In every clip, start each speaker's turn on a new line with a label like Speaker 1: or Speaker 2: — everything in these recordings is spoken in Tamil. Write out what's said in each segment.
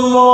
Speaker 1: como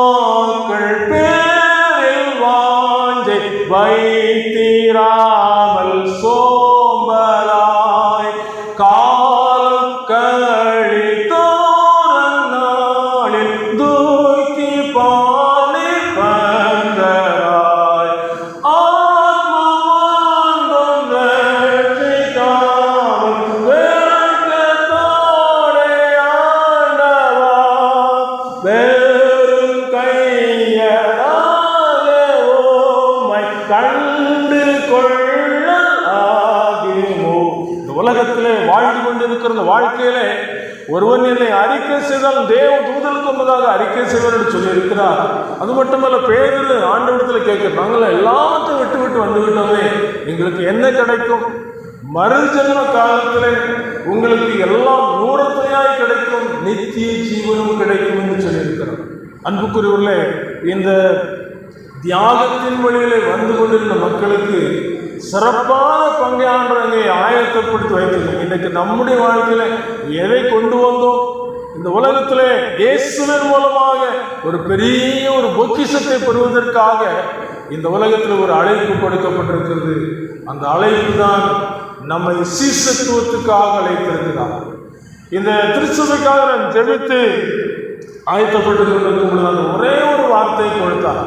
Speaker 1: அறிக்கை செய்தால் தேவ தூதலுக்கு முன்னதாக அறிக்கை செய்வார் என்று சொல்லி இருக்கிறார் அது மட்டுமல்ல பேரு ஆண்டவரத்தில் கேட்கிறோம் நாங்கள் எல்லாத்தையும் விட்டு விட்டு வந்து விட்டோமே எங்களுக்கு என்ன கிடைக்கும்? மறுஜன்ம காலத்தில் உங்களுக்கு எல்லாம் நூறத்தையாய் கிடைக்கும் நித்திய ஜீவனும் கிடைக்கும் என்று சொல்லியிருக்கிறோம் அன்புக்குரியவர்களே இந்த தியாகத்தின் வழியிலே வந்து கொண்டிருந்த மக்களுக்கு சிறப்பான பங்கை ஆண்டவங்க ஆயத்தப்படுத்தி வைத்திருக்கோம் இன்றைக்கு நம்முடைய வாழ்க்கையில எதை கொண்டு வந்தோம்? இந்த உலகத்திலே இயேசுவின் மூலமாக ஒரு பெரிய ஒரு பொக்கிஷத்தை பெறுவதற்காக இந்த உலகத்தில் ஒரு அழைப்பு கொடுக்கப்பட்டிருக்கிறது. அந்த அழைப்பு தான் நம்மை சீசத்துவத்துக்காக அழைத்திருக்கிறார். இந்த திருச்சபைக்காக நான் ஜெபித்து ஆயத்தப்பட்டு கொண்டிருக்கும் பொழுது அந்த ஒரே ஒரு வார்த்தை கொடுத்தார்.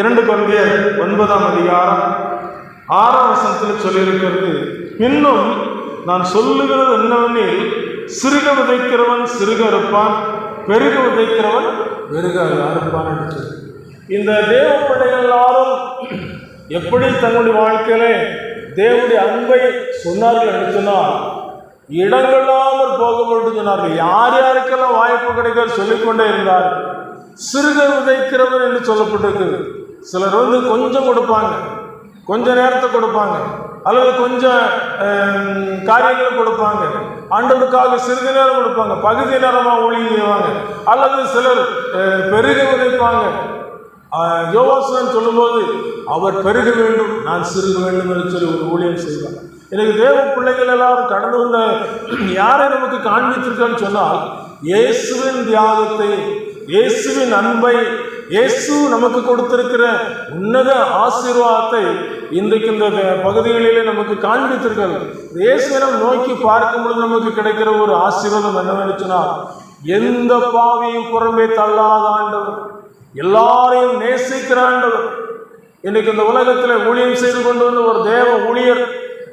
Speaker 1: இரண்டு கொள்கையர் ஒன்பதாம் அதிகாரம் ஆறாம் வசனத்தில் சொல்லியிருக்கிறது. இன்னும் நான் சொல்லுகிறது என்னவெனில் சிறுக விதைக்கிறவன் சிறுக அறுப்பான் பெருக விதைக்கிறவன் பெருக அறுப்பான் என்று இந்த தேவ பிள்ளைகள் எல்லாரும் எப்படி தங்களுடைய வாழ்க்கையிலே தேவனுடைய அன்பை சொன்னார்கள் என்று சொன்னால் இடங்களாமல் போகப்பட்டு சொன்னார்கள். யார் யாருக்கெல்லாம் வாய்ப்பு கிடைக்க சொல்லிக்கொண்டே இருந்தார் சிறுக விதைக்கிறவன் என்று சொல்லப்பட்டிருக்கு சிலர் வந்து கொஞ்சம் கொடுப்பாங்க. கொஞ்ச நேரத்தை கொடுப்பாங்க. அல்லது கொஞ்சம் காரியங்களும் கொடுப்பாங்க. ஆண்டவருக்காக சிறிது நேரம் கொடுப்பாங்க. பகுதி நேரமாக ஊழியம் செய்வாங்க. அல்லது சிலர் அஹ், பெருக விதைப்பாங்க. சொல்லும்போது அவர் பெருக வேண்டும் நான் சிறுக வேண்டும் என்று சொல்லி ஒரு ஊழியம் செய்வார். எனக்கு தேவ பிள்ளைகள் எல்லாம் கடந்து வந்த யாரை நமக்கு காண்பித்திருக்கான்னு சொன்னால் இயேசுவின் தியாகத்தை இயேசுவின் அன்பை இயேசு நமக்கு கொடுத்திருக்கிற உன்னத ஆசீர்வாதத்தை இன்றைக்கு இந்த பகுதிகளிலே நமக்கு காண்பித்திருக்கிறது இயேசுவனம் நோக்கி பார்க்கும் பொழுது நமக்கு கிடைக்கிற ஒரு ஆசீர்வாதம் என்னவென்று சொன்னால் எந்த பாவியும் புறம்பே தள்ளாத ஆண்டவர் எல்லாரையும் நேசிக்கிற ஆண்டவர். இன்னைக்கு இந்த உலகத்தில் ஊழியம் செய்து கொண்டு வந்த ஒரு தேவ ஊழியர்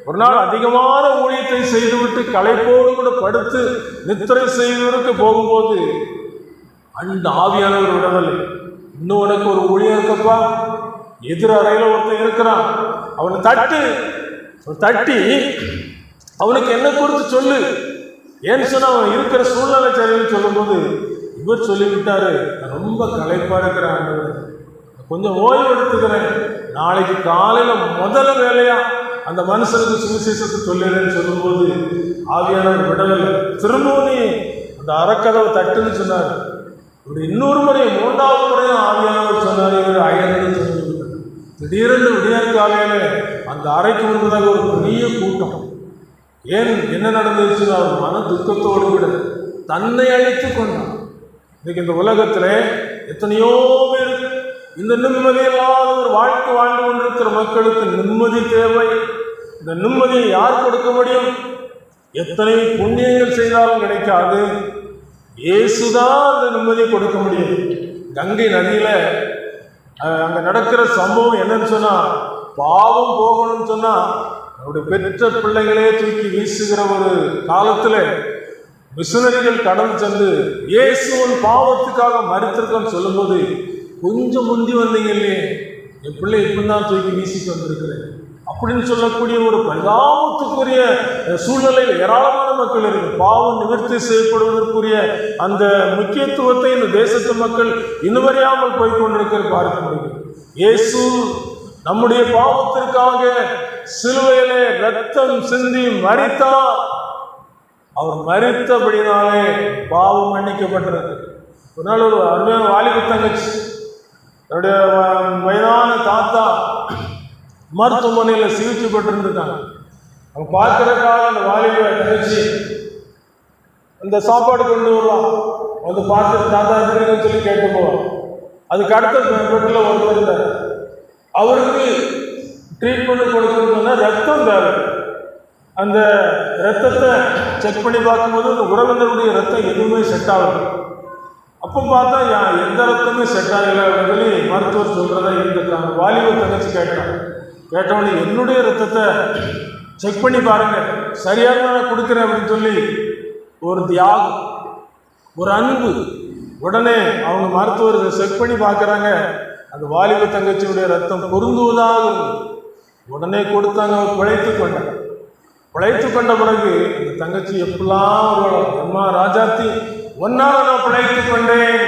Speaker 1: ஒரு நாள் அதிகமான ஊழியத்தை செய்துவிட்டு களைப்போடு கூட படுத்து நித்திரை செய்வதற்கு போகும்போது அந்த ஆவியானவர் விடவில்லை இன்னும் உனக்கு ஒரு ஊழியம் இருக்கப்பா. எதிர் அறையில் ஒருத்தன் இருக்கிறான். அவனை தட்டு. அவனை தட்டி. அவனுக்கு என்ன குறித்து சொல்லு. ஏன்னு சொன்னால் அவன் இருக்கிற சூழ்நிலை சரின்னு சொல்லும்போது இவர் சொல்லிவிட்டாரு. நான் ரொம்ப களைப்பாக இருக்கிறேன் கொஞ்சம் ஓய்வு எடுத்துக்கிறேன். நாளைக்கு காலையில் முதல்ல வேலையா அந்த மனுஷனுக்கு சுவிசேஷத்தை சொல்லிடுறேன்னு சொல்லும்போது ஆவியானவர் விடவில்லை. திரும்பவும் நீ அந்த அறக்கதவை தட்டுன்னு சொன்னார். இன்னொரு முறை மூன்றாவது முறையும் ஆவியானவர் சொன்னார் இவர் அயர்ந்து சொல்லிவிட்டார் திடீரென்று விடியற் காலையில் அந்த அறைக்கு முன்பதாக ஒரு பெரிய கூட்டம். ஏன் என்ன நடந்துச்சு அவர் மன துக்கத்தோடு விட தன்னை அழித்து கொண்டான் இன்னைக்கு இந்த உலகத்தில் எத்தனையோ பேர் இந்த நிம்மதியில்லாத ஒரு வாழ்க்கை வாழ்ந்து கொண்டிருக்கிற மக்களுக்கு நிம்மதி தேவை. இந்த நிம்மதியை யார் கொடுக்க முடியும்? எத்தனை புண்ணியங்கள் செய்தாலும் கிடைக்காது. இயேசுதான் அந்த நிம்மதியை கொடுக்க முடியும். கங்கை நதியில அங்கே அங்க நடக்கிற சம்பவம் என்னன்னு சொன்னா பாவம் போகணும்னு சொன்னா அவருடைய பெற்ற பிள்ளைகளே தூக்கி வீசுகிற ஒரு காலத்துல மிஷினரிகள் கடந்து சென்று இயேசுவன் பாவத்துக்காக மறுத்திருக்கன்னு சொல்லும்போது கொஞ்சம் முந்தி வந்தீங்க இல்லையே? என் பிள்ளை இப்படிதான் தூக்கி வீசிட்டு வந்திருக்கிறேன். அப்படின்னு சொல்லக்கூடிய ஒரு பரிதாபத்துக்குரிய சூழ்நிலையில் ஏராளமான மக்கள் இருக்கு பாவம் நிவர்த்தி செய்யப்படுவதற்குரிய அந்த முக்கியத்துவத்தை இந்த தேசத்து மக்கள் இன்னும் அறியாமல் போய் பார்க்க முடியும் இயேசு நம்முடைய பாவத்திற்காக சிலுவையிலே ரத்தம் சிந்தி மறித்தார் அவர் மறித்தபடினாலே பாவம் மன்னிக்கப்பட்டிருக்கு ஒரு நாள் ஒரு அருமையான வாலிப தங்கச்சி என்னுடைய வயதான தாத்தா மருத்துவமனையில் சிகிச்சை பெற்றிருந்துட்டாங்க அவங்க பார்க்கறதுக்காக அந்த வாலிப தங்கச்சி அந்த சாப்பாடு கொண்டு வருவான் வந்து பார்த்து தாத்தா எப்படி சொல்லி கேட்டு போவான் அதுக்கு அடுத்த பெட்டில் ஒருத்தர் இருந்தார். அவருக்கு ட்ரீட்மெண்ட் கொடுக்கணும்னா ரத்தம் தேவை. அந்த ரத்தத்தை செக் பண்ணி பார்க்கும்போது அந்த உறவினருடைய ரத்தம் எதுவுமே செட் ஆகுது அப்போ பார்த்தா யா- எந்த ரத்தமே செட் ஆகலை அப்படின்னு சொல்லி மருத்துவர் சொல்கிறதா இருந்திருக்காங்க வாலிப தங்கச்சி கேட்டான் கேட்டவொடனே என்னுடைய ரத்தத்தை செக் பண்ணி பாருங்க. சரியாக நான் கொடுக்குறேன் அப்படின்னு சொல்லி ஒரு தியாகம் ஒரு அன்பு உடனே அவங்க மருத்துவர்கள் செக் பண்ணி பார்க்குறாங்க. அந்த வாலிப தங்கச்சியுடைய ரத்தம் பொருந்துவதாக உடனே கொடுத்தாங்க. அவர் பிழைத்து கொண்டாங்க பிழைத்து கொண்ட பிறகு அந்த தங்கச்சி எப்படிலாம் அம்மா ராஜாத்தி ஒன்னால நான் பிழைத்து கொண்டேன்.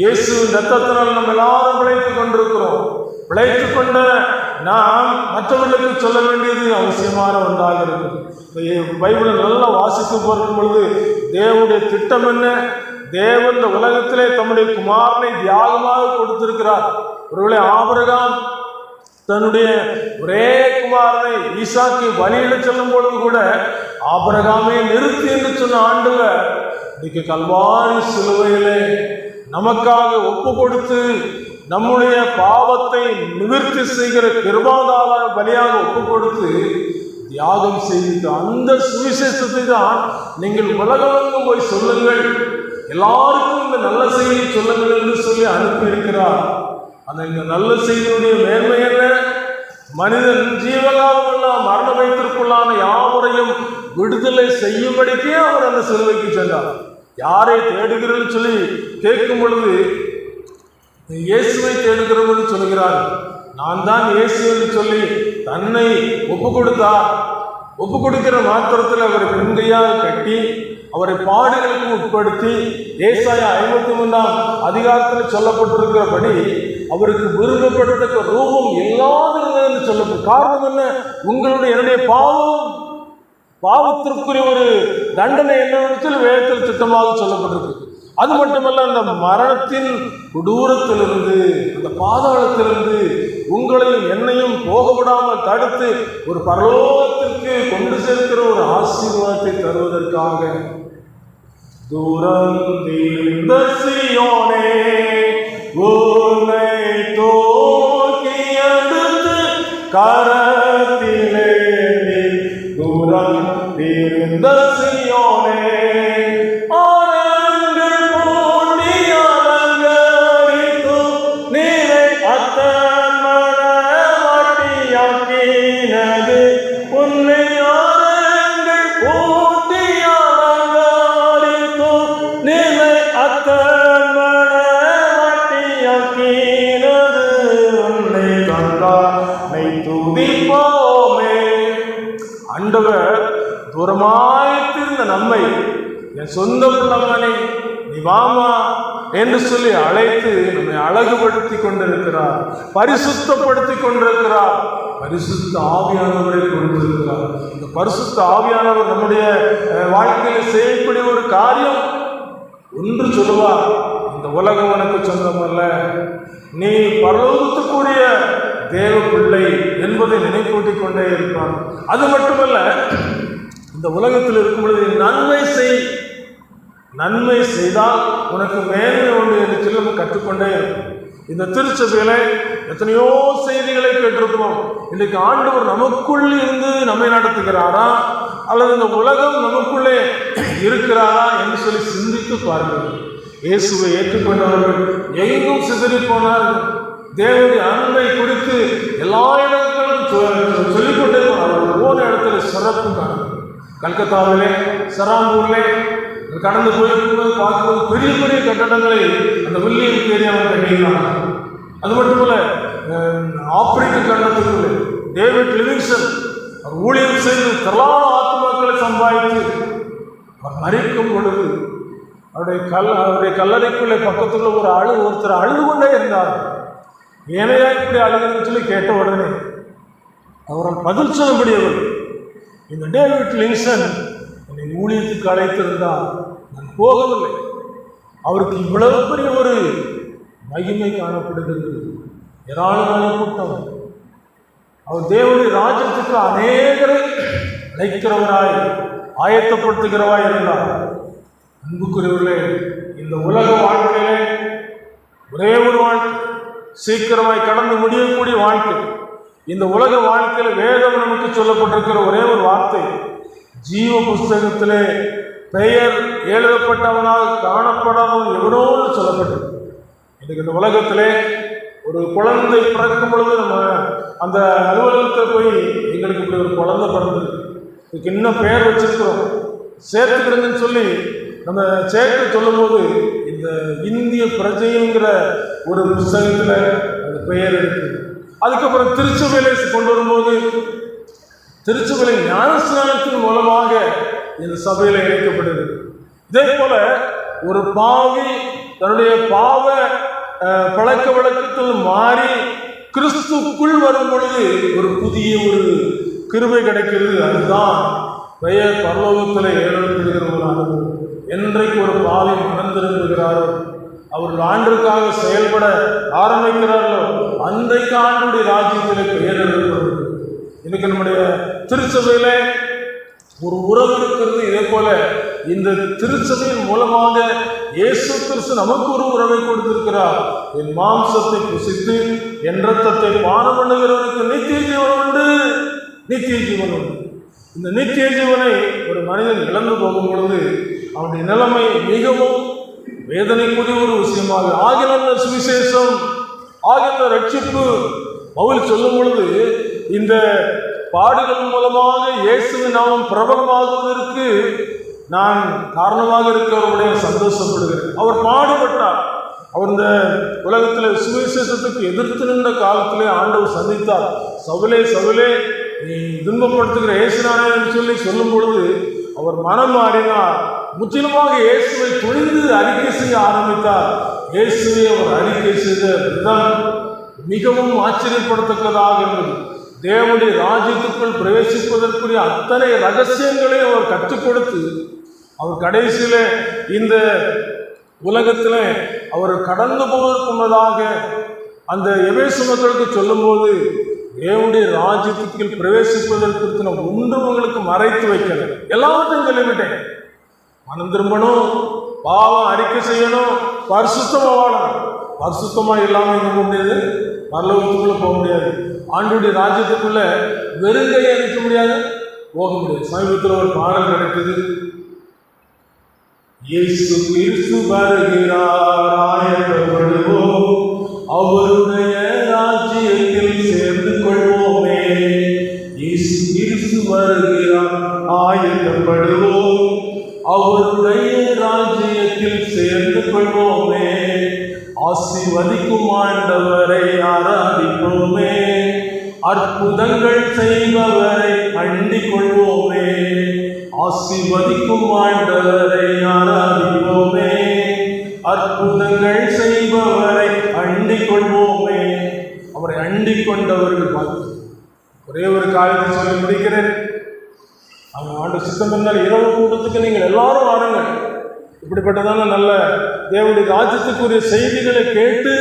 Speaker 1: இயேசு ரத்தத்தினால் நம்ம எல்லாரும் பிழைத்து கொண்டிருக்கிறோம். பிழைத்து கொண்ட நாம் மற்றவர்களுக்கு சொல்ல வேண்டியது அவசியமான ஒன்றாக இருக்குது. பைபிளை நல்லா வாசித்து பார்க்கும் பொழுது தேவனுடைய திட்டம் என்ன? தேவன் இந்த உலகத்திலே தம்முடைய குமாரனை தியாகமாக கொடுத்திருக்கிறார். ஒருவேளை ஆபரகாம் தன்னுடைய ஒரே குமாரனை ஈசாக்கு பலியிட செல்லும் பொழுது கூட ஆபரகாமே நிறுத்தி என்று சொன்ன ஆண்டவர் இன்னைக்கு கல்வாரி சிலுவையிலே நமக்காக ஒப்பு கொடுத்து நம்முடைய பாவத்தை நிவர்த்தி செய்கிற கிருபாதார பலியாக ஒப்பு கொடுத்து தியாகம் செய்து அந்த சுவிசேஷத்தை தான் நீங்கள் உலகமெங்கும் போய் சொல்லுங்கள். எல்லாருக்கும் இந்த நல்ல செய்தியை சொல்லுங்கள் என்று சொல்லி அனுப்பி இருக்கிறார் அந்த இந்த நல்ல செய்தியுடைய மேன்மை என்ன? மனிதன் ஜீவகாலம் எல்லாம் மரண வைத்திற்குள்ளான யாவரையும் விடுதலை செய்யும்படிக்கே அவர் அந்த சிலுவைக்கு சென்றார். யாரை தேடுகிறன்னு சொல்லி கேட்கும் பொழுது இயேசுவை தேடுகிறவர்கள் சொல்கிறார் நான் தான் இயேசு என்று சொல்லி தன்னை ஒப்பு கொடுத்தார் ஒப்பு கொடுக்கிற மாத்திரத்தில் அவரை பெண்கையால் கட்டி அவரை பாடுகளுக்கு உட்படுத்தி ஏசாய ஐம்பத்தி மூன்றாம் அதிகாரத்தில் சொல்லப்பட்டிருக்கிறபடி அவருக்கு விரும்பப்பட்ட ரூபம் இல்லாதது என்று சொல்லப்படும் காரணம் என்ன? உங்களுடைய என்னுடைய பாவம் பாவத்திற்குரிய ஒரு தண்டனை என்னவென்று சொல்லி வேதத்தில் திட்டமாக சொல்லப்பட்டிருக்கு. அது மட்டுமல்ல அந்த மரணத்தின் கொடூரத்திலிருந்து அந்த பாதாளத்திலிருந்து உங்களையும் என்னையும் போக விடாமல் தடுத்து ஒரு பரலோகத்திற்கு கொண்டு சேர்க்கிற ஒரு ஆசீர்வாதத்தை தருவதற்காக தூரம் தீர்ந்த சியோனே ஓ என்று சொல்லி அழைத்து நம்மை அழகுபடுத்தி கொண்டிருக்கிறார். பரிசுத்தப்படுத்தி கொண்டிருக்கிறார். பரிசுத்த ஆவியானவரை கொடுத்திருக்கிறார் இந்த பரிசுத்த ஆவியானவர் நம்முடைய வாழ்க்கையில் செய்யக்கூடிய ஒரு காரியம். ஒன்று சொல்லுவார் இந்த உலகம் உனக்கு சொந்தமல்ல. நீ பரலோகத்துக்குரிய தேவ பிள்ளை என்பதை நினைப்பூட்டிக் கொண்டே இருப்பார். அது மட்டுமல்ல இந்த உலகத்தில் இருக்கும் பொழுது நன்மை செய். நன்மை செய்தால் உனக்கு மேன்மை உண்டு என்று சொல்லி கற்றுக்கொண்டே இருக்கும். இந்த திருச்சபையில எத்தனையோ செய்திகளை கேட்டிருக்கிறோம். இன்னைக்கு ஆண்டவர் நமக்குள் இருந்து நம்மை நடத்துகிறாரா? அல்லது இந்த உலகம் நமக்குள்ளே இருக்கிறாரா என்று சொல்லி சிந்தித்து பாருங்கள். இயேசுவை ஏற்றுக்கொண்டவர்கள் எங்கும் சிதறி போனார்கள். தேவனுடைய அன்பை குறித்து எல்லா இடங்களும் சொல்லிக்கொண்டே போனார்கள். போன இடத்துல சிறப்பு காணும் கல்கத்தாவிலே சராம்பூர்லே கடந்து போயிருக்கும்போது பார்க்கும்போது பெரிய பெரிய கட்டடங்களை அந்த வில்லியம் ஏரியாவில் கட்டியிருக்காங்க. அது மட்டும் இல்லை ஆப்பிரிக்க கண்டத்துக்குள்ளே டேவிட் லிவிங்ஸ்டன் அவர் ஊழியம் செய்து திரளான ஆத்மாக்களை சம்பாதித்து அவர் மறிக்கும் பொழுது அவருடைய கல் அவருடைய கல்லறைக்குள்ளே பக்கத்துல ஒரு அழு ஒருத்தர் அழுது கொண்டே இருந்தார். ஏனையா இப்படி அழுகுன்னு சொல்லி கேட்ட உடனே அவரால் பதில் சொல்ல முடியவில்லை. இந்த டேவிட் லிங்சன் ஊழியத்துக்கு அழைத்திருந்தால் நான் போகவில்லை. அவருக்கு இவ்வளவு பெரிய ஒரு மகிமை காணப்படுகிறது. ஏராளமான கூட்டம். அவர் தேவனுடைய ராஜ்யத்துக்கு அநேகரை அழைக்கிறவராய் ஆயத்தப்படுத்துகிறவராய் இருந்தார். அன்புக்குரியவர்களே இந்த உலக வாழ்க்கையிலே ஒரே ஒரு வாழ்க்கை. சீக்கிரமாய் கடந்து முடியக்கூடிய வாழ்க்கை. இந்த உலக வாழ்க்கையில் வேதம் நமக்கு சொல்லப்பட்டிருக்கிற ஒரே ஒரு வார்த்தை. ஜீவ புஸ்தகத்திலே பெயர் எழுதப்பட்டவனால் காணப்படாமல் எவனோடு சொல்லப்பட்டது இன்னைக்கு இந்த உலகத்திலே ஒரு குழந்தை பிறக்கும் பொழுது நம்ம அந்த அலுவலகத்தை போய் எங்களுக்கு இப்படி ஒரு குழந்தை பிறந்தது. இதுக்கு இன்னும் பெயர் வச்சிருக்கிறோம்? சேர்த்துக்கிறதுன்னு சொல்லி நம்ம சேர்த்து சொல்லும்போது இந்த இந்திய பிரஜைங்கிற ஒரு புஸ்தகத்தில் அது பெயர் இருக்குது அதுக்கப்புறம் திருச்சபையில கொண்டு வரும்போது திருச்சபையில ஞானஸ்நானத்தின் மூலமாக இந்த சபையில் இணைக்கப்படுது இதே போல ஒரு பாவி தன்னுடைய பாவ பழக்க வழக்கத்தில் மாறி கிறிஸ்துக்குள் வரும் பொழுது ஒரு புதிய ஒரு கிருமை கிடைக்கிறது. அதுதான் பெயர் பரலோகத்தில் ஏற்படுகிற ஒரு அனுபவம். என்றைக்கு ஒரு பாவி மணந்திருந்துகிறாரோ அவர் அவர்கள் ஆண்டுக்காக செயல்பட ஆரம்பிக்கிறார்களோ அன்றைக்கு ஆண்டுடைய ராஜ்யத்தில் பெயர் எழுதப்படுகிறது இன்னைக்கு நம்முடைய திருச்சபையில ஒரு உறவு இருக்கிறது. இதே போல இந்த திருச்சபையின் மூலமாக இயேசு கிறிஸ்து நமக்கு ஒரு உறவை கொடுத்திருக்கிறார். என் மாம்சத்தை புசித்து என் ரத்தத்தை பானம் பண்ணுகிறவனுக்கு நித்திய ஜீவன் உண்டு. நித்திய ஜீவன் உண்டு. இந்த நித்திய ஜீவனை ஒரு மனிதன் இழந்து போகும் பொழுது அவனுடைய நிலைமை மிகவும் வேதனைக்குரிய ஒரு விஷயமாக. ஆகின சுவிசேஷம் ஆகின ரட்சிப்பு பவுல் சொல்லும் பொழுது இந்த பாடுகள் மூலமாக இயேசுவின் நாமம் பிரபலமாகுவதற்கு நான் காரணமாக இருக்கிறவருடைய சந்தோஷப்படுகிறேன். அவர் பாடுபட்டார். அவர் இந்த உலகத்தில் சுவிசேஷத்துக்கு எதிர்த்து நின்ற காலத்திலே ஆண்டவர் சந்தித்தார். சவுலே சவுலே நீ துன்பப்படுத்துகிற இயேசுனானே என்று சொல்லி சொல்லும் பொழுது அவர் மனம் மாறினார். முற்றிலுமாக இயேசுவை துணிந்து அறிக்கை செய்ய ஆரம்பித்தார். இயேசுவை அவர் அறிக்கை செய்த விதம் மிகவும் ஆச்சரியப்படத்தக்கதாக இருந்தது. தேவனுடைய ராஜ்யத்துக்குள் பிரவேசிப்பதற்குரிய அத்தனை ரகசியங்களையும் அவர் கற்றுக் கொடுத்து அவர் கடைசியில் இந்த உலகத்தில் அவர் கடந்து போவதற்கு முன்னதாக அந்த எபேசு மக்களுக்கு சொல்லும்போது தேவனுடைய ராஜ்யத்துக்குள் பிரவேசிப்பதற்கு ஒன்று உங்களுக்கு மறைத்து வைக்கல எல்லாவற்றையும் சொல்லிவிட்டேன். மனம் திரும்பணும். பாவம் அறிக்கை செய்யணும். பரிசுத்தமாக வாழணும். பரிசுத்தமாக இல்லாம இருக்க போக முடியாது பரலோகத்துக்குள்ள போக முடியாது. ஆண்டுடைய ராஜ்யத்துக்குள்ளே வெறுங்கையை அனுப்ப முடியாது. போக முடியாது. சமீபத்தில் ஒரு பாடல் கிடைக்குது இயேசு கிறிஸ்து வருகிறார் அவருடைய ராஜ்யத்தில் சேர்ந்து கொள்வோமே இயேசு கிறிஸ்து வருகிறார் ஆயத்தப்படுவோம். அவருடைய ராஜ்யத்தில் சேர்ந்து கொள்வோமே. ஆசிர்வதிக்கும் ஆண்டவரை ஆராதிப்போமே. அற்புதங்கள் செய்பவரை அண்டிக் கொள்வோமே ஆசிர்வதிக்கும் ஆண்டவரை ஆராதிப்போமே. அற்புதங்கள் செய்பவரை அண்டிக் கொள்வோமே அவரை அண்டிக் கொண்டவர்கள் பார்த்து ஒரே ஒரு காலத்தை சொல்லி முடிக்கிறேன். அவங்க ஆண்டு சித்தம் பண்ணால் இரவு கூட்டத்துக்கு நீங்கள் எல்லாரும் வாருங்கள். இப்படிப்பட்டதான நல்ல தேவனுடைய ராஜ்யத்துக்குரிய செய்திகளை கேட்டு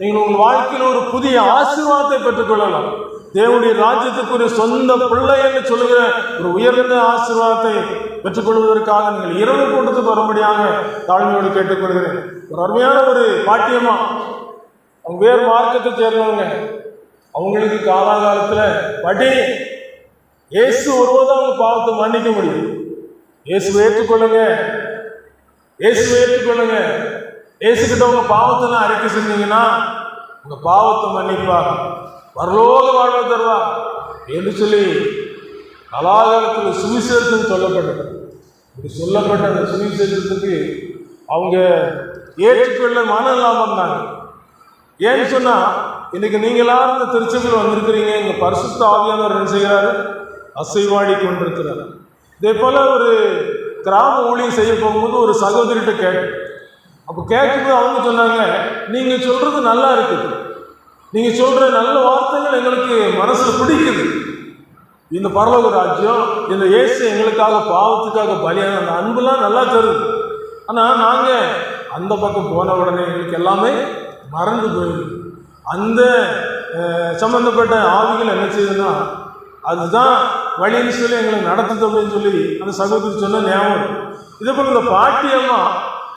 Speaker 1: நீங்கள் உங்கள் வாழ்க்கையில் ஒரு புதிய ஆசீர்வாதத்தை பெற்றுக்கொள்ளலாம். தேவனுடைய ராஜ்யத்துக்குரிய சொந்த பிள்ளை என்று சொல்லுகிற ஒரு உயர்ந்த ஆசீர்வாதத்தை பெற்றுக்கொள்வதற்காக நீங்கள் இரவு கூட்டத்துக்கு வரும்படியாக தாழ்மையோடு கேட்டுக்கொள்கிறேன். ஒரு அருமையான ஒரு பாட்டியமா அவங்க வேறு மார்க்கத்தை சேர்ந்தவங்க. அவங்களுக்கு காலாகாலத்தில் படி இயேசு ஒருவதான் அவங்க பாவத்தை மன்னிக்க முடியும் இயேசு ஏற்றுக்கொள்ளுங்க. இயேசுவை ஏற்றுக்கொள்ளுங்க இயேசுக்கிட்ட உங்க பாவத்தை அறிக்கை செஞ்சீங்கன்னா உங்க பாவத்தை மன்னிப்பார். வரலோக வாழ்வை தருவார் என்று சொல்லி கலாகாலத்தில் சுவிசேஷம் சொல்லப்பட்டது. இப்படி சொல்லப்பட்ட அந்த சுவிசேஷத்துக்கு அவங்க ஏற்றுக்கொள்ள மனம் இல்லாமல் இருந்தாங்க ஏன்னு சொன்னால் இன்னைக்கு நீங்களா இந்த திருச்சபையில் வந்திருக்கிறீங்க. இங்க பரிசுத்த ஆவியானவர் என்ன செய்கிறாரு? அசைவாடி கொண்டிருக்கிறார். இதே போல் ஒரு கிராம ஊழியம் செய்ய போகும்போது ஒரு சகோதரிட்ட கேட்டேன். அப்போ கேட்கும்போது அவங்க சொன்னாங்க நீங்கள் சொல்கிறது நல்லா இருக்குது. நீங்கள் சொல்கிற நல்ல வார்த்தைகள் எங்களுக்கு மனசில் பிடிக்குது. இந்த பரலோக ராஜ்யம் இந்த இயேசு எங்களுக்காக பாவத்துக்காக பலியான அந்த அன்புலாம் நல்லா தருது. ஆனால் நாங்கள் அந்த பக்கம் போன உடனே எங்களுக்கு எல்லாமே மறந்து போயிடுது. அந்த சம்மந்தப்பட்ட ஆவிகள் என்ன செய்யுதுன்னா அதுதான் வழின்னு சொல்லி எங்களை நடத்தது அப்படின்னு சொல்லி அந்த சகோதரி சொன்ன ஞாபகம் இதே போல இந்த பாட்டியம்மா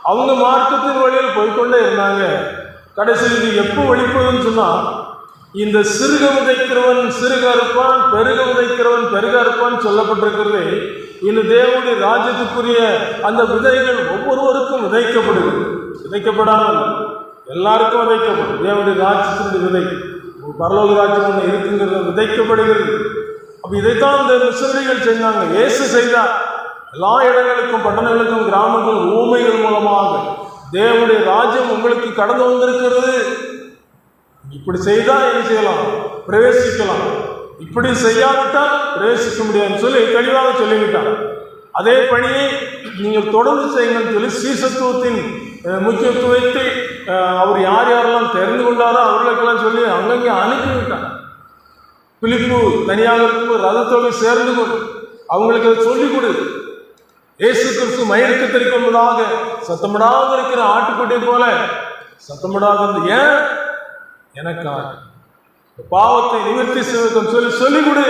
Speaker 1: அவங்க மார்க்கத்தின் வழியில் போய்கொண்டே இருந்தாங்க. கடைசியில் இது எப்போ வெளிப்படுதுன்னு சொன்னால் இந்த சிறுக விதைக்கிறவன் சிறுக இருப்பான் பெருக உதைக்கிறவன் பெருக இருப்பான் சொல்லப்பட்டிருக்கிறது இந்த தேவனுடைய ராஜ்யத்துக்குரிய அந்த விதைகள் ஒவ்வொருவருக்கும் விதைக்கப்படுகிறது. விதைக்கப்படாமல் எல்லாருக்கும் விதைக்கப்படும். தேவனுடைய ராஜ்யத்தினுடைய விதை. பரலோக ராஜ்யம் ஒன்று இருக்குங்கிறது விதைக்கப்படுகிறது. அப்ப இதைத்தான் இந்த மிஷனரிகள் செஞ்சாங்க இயேசு செய்தார் எல்லா இடங்களுக்கும் பட்டணங்களுக்கும் கிராமங்கள் ஊமைகள் மூலமாக தேவனுடைய ராஜ்யம் உங்களுக்கு கடந்து வந்திருக்கிறது. இப்படி செய்தால் என்ன செய்யலாம்? பிரவேசிக்கலாம். இப்படி செய்யாவிட்டால் பிரவேசிக்க முடியாதுன்னு சொல்லி தெளிவாக சொல்லிவிட்டார். அதே பணியை நீங்கள் தொடர்ந்து செய்யுங்கன்னு சொல்லி சீசத்துவத்தின் முக்கியத்துவத்தை அவர் யார் யாரெல்லாம் தெரிந்து கொண்டாரோ அவர்களுக்கெல்லாம் சொல்லி அங்கங்கே அனுப்பிவிட்டார். பிலிப்பு தனியாக இருக்கும்போது ரதத்தோடு சேர்ந்து கொண்டு அவங்களுக்கு அதை சொல்லிக் கொடு இயேசு கிறிஸ்து மயிருக்கு தெரிவிப்பதாக சத்தமிடாத இருக்கிற ஆட்டுக்குட்டி போல சத்தமிடாத இருந்து ஏன்? எனக்காக. இந்த பாவத்தை நிவர்த்தி செய்வதும் சொல்லி சொல்லிக் கொடு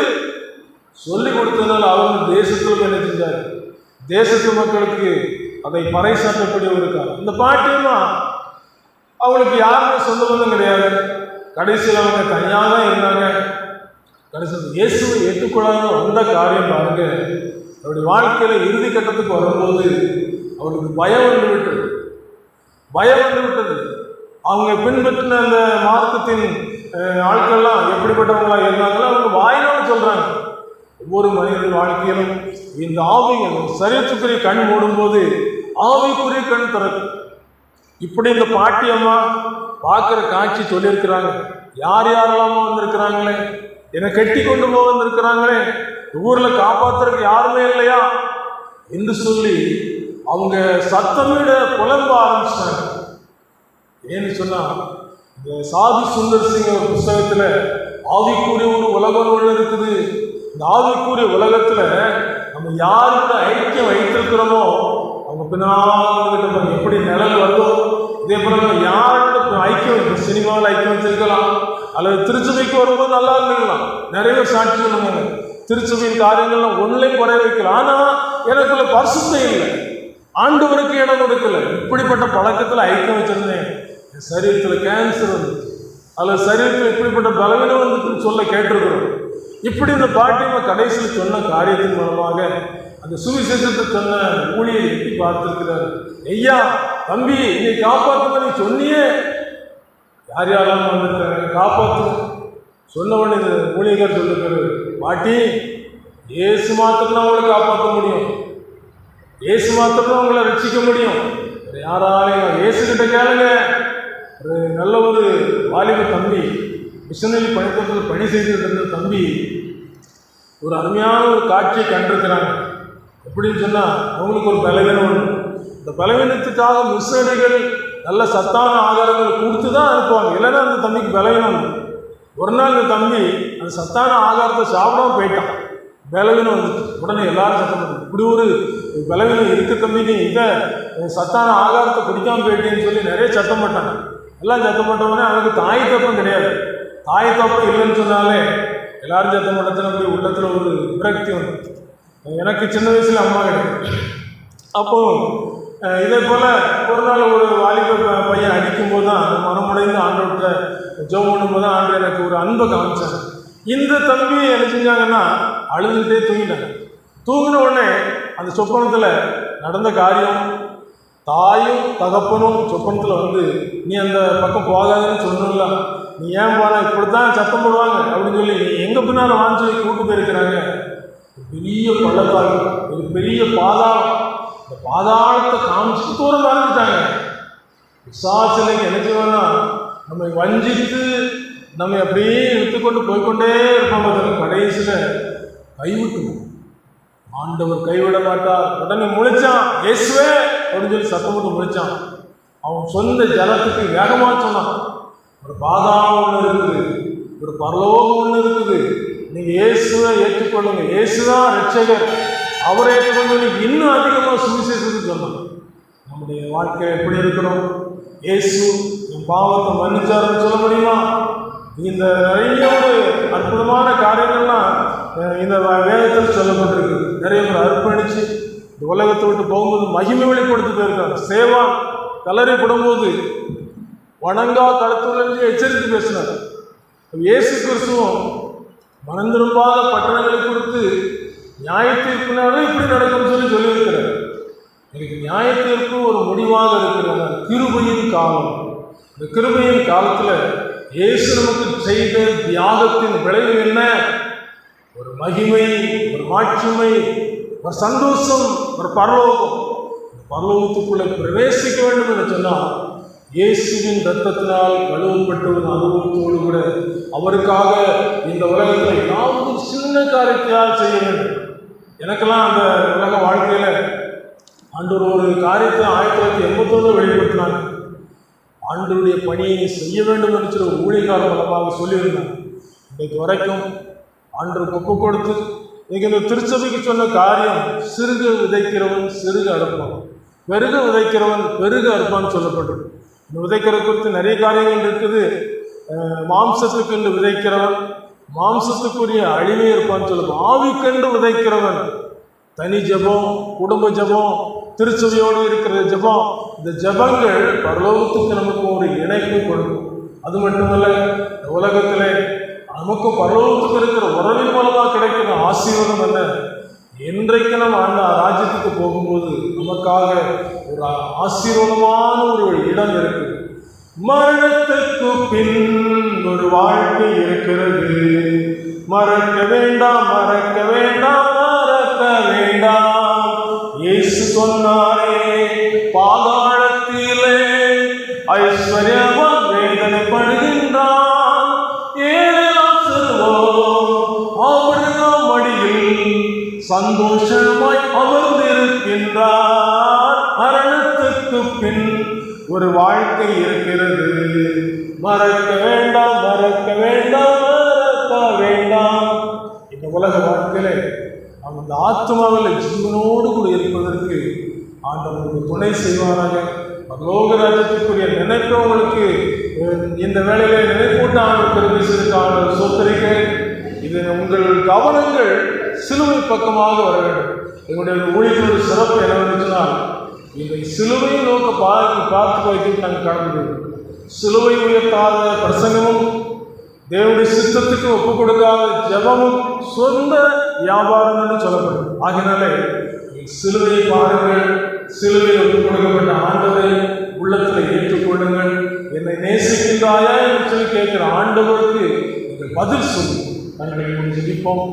Speaker 1: சொல்லி கொடுத்ததுனால அவங்க தேசத்துக்கு என்ன செஞ்சார்? தேசத்து மக்களுக்கு அதை பறைசாற்றக்கூடியவர் இருக்கார் இந்த பாட்டியமா அவங்களுக்கு யாருமே சொந்த பந்தம் கிடையாது. கடைசியில் அவங்க தனியாக தான் இருந்தாங்க. கடைசி இயேசுவை ஏற்றுக்கொள்ளாத வந்த காரியம் பாருங்க. அவருடைய வாழ்க்கையில இறுதி கட்டத்துக்கு வரும்போது அவருக்கு பயம் வந்து விட்டது. பயம் வந்து விட்டது. அவங்க பின்பற்றின அந்த மார்க்கத்தின் ஆட்கள்லாம் எப்படிப்பட்டவங்களா இருந்தாங்களோ அவங்க வாயினால சொல்றாங்க. ஒவ்வொரு மனிதன் வாழ்க்கையிலும் இந்த ஆவிகள் சரீரத்துக்குரிய கண் மூடும்போது ஆவிக்குரிய கண் திறக்கும். இப்படி இந்த பாட்டியம்மா பார்க்குற காட்சி சொல்லியிருக்கிறாங்க. யார் யாரெல்லாமோ வந்திருக்கிறாங்களே? என்னை கட்டி கொண்டு போக வந்திருக்கிறாங்களே ஊர்ல காப்பாத்துறதுக்கு யாருமே இல்லையா? என்று சொல்லி அவங்க சத்தமிட புலம்ப ஆரம்பிச்சிட்டாங்க. ஏன்னு சொன்னா இந்த சாது சுந்தர் சிங் ஒரு புஸ்தகத்துல ஆவிக்குரிய ஒரு உலகம் ஒன்று இருக்குது. இந்த ஆவிக்குரிய உலகத்துல நம்ம யாருக்கு ஐக்கியம் வைத்திருக்கிறோமோ அவங்க பின்னால் எப்படி நிழல் வருதோ இதே போல நம்ம யாரோட ஐக்கியம் சினிமாவில் ஐக்கியம் வச்சிருக்கலாம். அல்லது திருச்சபைக்கு வரும்போது நல்லா இருந்துக்கலாம் நிறைய பேர் சாட்சி சொல்லுவாங்க திருச்சபையின் காரியங்கள்லாம் ஒன்றையும் குறை வைக்கலாம் ஆனால் எனக்குள்ள பரிசுத்தம் இல்லை. ஆண்டவருக்கு இடம் கொடுக்கல. இப்படிப்பட்ட பழக்கத்தில் ஐக்கியம் வச்சிருந்தேன். என் சரீரத்தில் கேன்சர் வந்துச்சு அல்லது சரீரத்தில் இப்படிப்பட்ட பலவீனம் வந்துச்சுன்னு சொல்ல கேட்டிருக்கிறோம். இப்படி இந்த பாட்டியம்மா கடைசியில் சொன்ன காரியத்தின் மூலமாக அந்த சுவிசேஷத்தை சொன்ன ஊழியை எட்டி பார்த்திருக்கிறார்? ஐயா தம்பி நீ காப்பாற்றுவதை நீ சொன்னியே. யார் யாரெல்லாம் வந்திருக்காங்க? காப்பாற்று சொன்ன உடனே இந்த ஊழியர் சொல்லுகிறார் பாட்டி ஏசு மாத்திரம் தான் உங்களை காப்பாற்ற முடியும். ஏசு மாத்திரம் தான் உங்களை ரட்சிக்க முடியும். யாராலையும் ஏசு கிட்ட கேளுங்க. ஒரு நல்ல ஒரு வாலிப தம்பி மிஷனரி பணித்தத்தில் பணி செய்துட்டு இருந்த தம்பி ஒரு அருமையான ஒரு காட்சியை கண்டிருக்கிறாங்க. எப்படின்னு சொன்னால் அவங்களுக்கு ஒரு பலவீனம் உண்டு. இந்த பலவீனத்துக்காக மிஷனரிகள் நல்ல சத்தான ஆதாரங்கள் கொடுத்து தான் அனுப்புவாங்க. இல்லைன்னா அந்த தம்பிக்கு விளையணும். ஒரு நாள் இந்த தம்பி அந்த சத்தான ஆகாரத்தை சாப்பிடாம போயிட்டான். பலவீனம் வந்துச்சு உடனே எல்லாரும் சத்தம் இப்படி ஒரு பலவீனம் இருக்க தம்பி நீ இதை சத்தான ஆகாரத்தை குடிக்காமல் போயிட்டேன்னு சொல்லி நிறைய சத்தம் போட்டாங்க. எல்லாம் சத்தம் போட்டவொடனே அவனுக்கு தாய் தப்பம் கிடையாது. தாய் தப்பம் இல்லைன்னு சொன்னாலே எல்லாரும் சத்தம் போட்டதுல அப்படி உள்ளத்துல ஒரு விரக்தி வந்து எனக்கு சின்ன வயசுல அம்மா கிடையாது. அப்போ இதே போல் ஒரு நாள் ஒரு வாலிப பையன் அடிக்கும்போது தான் மனமுடைந்து ஆண்டவர்கிட்ட ஜோம் பண்ணும்போது தான் ஆண்டு எனக்கு ஒரு அன்பை காமிச்சாங்க இந்த தம்பி என்ன செஞ்சாங்கன்னா அழுதுகிட்டே தூங்கிட்டாங்க. தூங்கின உடனே அந்த சொப்பனத்தில் நடந்த காரியம் தாயும் தகப்பனும் சொப்பனத்தில் வந்து நீ அந்த பக்கம் போகாதுன்னு சொன்னல நீ ஏன் போன இப்படித்தான் சத்தம் போடுவாங்க. அப்படின்னு சொல்லி நீ எங்கே பின்னால் வாங்கி சொல்லி கூட்டு போயிருக்கிறாங்க? பெரிய பள்ளத்தாக்கு ஒரு பெரிய பாதாளம். இந்த பாதாளத்தை காமிச்சு தூரம் மறந்துட்டாங்க விசாசனை என்ன செய்வோம்னா நம்மை வஞ்சித்து நம்மை அப்படியே எடுத்துக்கொண்டு போய்க்கொண்டே இருப்போம் பாருங்க. கடைசியில கைவிட்டுவோம் ஆண்டவர் கைவிட மாட்டார். உடனே முழிச்சான் இயேசுவே! அப்படின்னு சொல்லி சத்தம் போட்டு முழிச்சான். அவன் சொந்த ஜனத்துக்கு வேகமாக சொன்னான். ஒரு பாதாளம் ஒன்று இருக்குது. ஒரு பரலோகம் ஒன்று இருக்குது. நீங்கள் இயேசுவை ஏற்றுக்கொள்ளுங்க. இயேசுதான் ரட்சகர். அவரை கொஞ்சம் இன்னும் அதிகமாக சுவிசேஷத்தை சொல்லணும் நம்முடைய வாழ்க்கை எப்படி இருக்கணும்? இயேசு என் பாவத்தை மன்னிச்சாருன்னு சொல்ல முடியுமா? இந்த நிறைய ஒரு அற்புதமான காரியங்கள்லாம் இந்த வேதத்தில் சொல்லப்பட்டிருக்கு. நிறைய பேர் அர்ப்பணித்து இந்த உலகத்தை விட்டு போகும்போது மகிமை வெளிப்படுத்தி போயிருக்காங்க. சேவா கலரை படும்போது வணங்கா கழுத்துள்ள எச்சரித்து பேசினார். இயேசு கிறிஸ்துவும் மனந்திரும்பாத பட்டணங்களை கொடுத்து நியாய இப்படி நடக்கும்னு சொல்லி சொல்லியிருக்கிறார். எனக்கு நியாய தீர்ப்பு ஒரு முடிவாக இருக்கிறது கிருபையின் காலம். இந்த கிருபையின் காலத்தில் இயேசு நமக்கு செய்த தியாகத்தின் விளைவு என்ன? ஒரு மகிமை ஒரு மாட்சிமை ஒரு சந்தோஷம் ஒரு பரலோகம். பரலோகத்துக்குள்ளே பிரவேசிக்க வேண்டும் என்று சொன்னால் இயேசுவின் ரத்தத்தினால் கழுவப்பட்ட ஒரு அனுபவத்தோடு கூட அவருக்காக இந்த உலகத்தில் ஏதாவது சின்ன காரியத்தால் செய்ய வேண்டும். எனக்கெல்லாம் அந்த உலக வாழ்க்கையில் ஆண்டவர் ஒரு காரியத்தை ஆயிரத்தி தொள்ளாயிரத்தி எண்பத்தொன்று வெளிப்படுத்தினாங்க ஆண்டவருடைய பணியை நீ செய்ய வேண்டும் என்று சொல்லி ஊழியக்கார மூலமாக சொல்லியிருந்தாங்க இன்றைக்கு வரைக்கும் ஆண்டு ஒப்பு கொடுத்து இன்றைக்கு இந்த திருச்சபைக்கு சொன்ன காரியம் சிறுக விதைக்கிறவன் சிறுக அறுப்பான். பெருக விதைக்கிறவன் பெருக அறுப்பான்னு சொல்லப்பட்டது இந்த விதைக்கிற குறித்து நிறைய காரியங்கள் இருக்குது. மாம்சத்துக்கு என்று விதைக்கிறவன் மாம்சத்துக்குரிய அழிவை இருப்பான்னு சொல்லுவான் கண்டு விதைக்கிறவன் தனி ஜெபம் குடும்ப ஜெபம் திருச்சபையோடு இருக்கிற ஜெபம் இந்த ஜெபங்கள் பரலோகத்துக்கு நமக்கு ஒரு இணைப்பு கொடுக்கும். அது மட்டுமல்ல இந்த உலகத்திலே நமக்கு பரலோகத்துக்கு இருக்கிற உறவின் மூலமாக கிடைக்கிற ஆசீர்வாதம் என்ன? என்றைக்கு நம்ம அந்த ராஜ்யத்துக்கு போகும்போது நமக்காக ஒரு ஆசீர்வாதமான ஒரு இடம் இருக்குது மரணத்துக்கு பின் ஒரு வாழ்க்கை இருக்கிறது. மறக்க வேண்டாம் மறக்க வேண்டாம் மறக்க வேண்டாம். இயேசு சொன்னாரே பாதாளத்திலே ஐஸ்வர்யவான் வேதனைப்படுகின்றான். ஏழெல்லாம் செல்வோம் அவர்தான் மடியில் சந்தோஷமாய் அமர்ந்திருக்கின்றார். மரணத்துக்கு பின் ஒரு வாழ்க்கை இருக்கிறது. மறக்க வேண்டாம் மறக்க வேண்டாம் மறக்க வேண்டாம். இந்த உலக வாழ்க்கையில அந்த ஆத்மாவில் ஜீவனோடு கூட இருப்பதற்கு ஆண்டவருக்கு துணை செய்வாராக. பரலோக ராஜ்யத்திற்குரிய நினைப்பு இந்த வேலையில நினைப்பூட்டான ஆண்டு பேசுவதற்கான சொத்தரிக்க. இது உங்கள் கவனங்கள் சிலுவை பக்கமாக வர வேண்டும். எங்களுடைய ஊழியர்களோட சிறப்பு என்னவென்று சொன்னால் இந்த சிலுவை நோக்க பார்த்து பார்த்து வைத்து நாங்கள் கடந்து சிலுவை உயர்த்தாத பிரசங்கமும் தேவனுடைய சித்தத்துக்கு ஒப்பு கொடுக்காத ஜபமும் சொந்த வியாபாரம் என்று சொல்லப்படும். ஆகினாலே நீங்கள் சிலுவையை பாருங்கள். சிலுவையில் ஒப்பு கொடுக்கப்பட்ட ஆண்டவரை உள்ளத்தில் ஏற்றுக்கொள்ளுங்கள் என்னை நேசிக்கின்றாயா என்று சொல்லி கேட்கிற ஆண்டவருக்கு பதில் சொல்லி தங்களை ஜெபிப்போம்.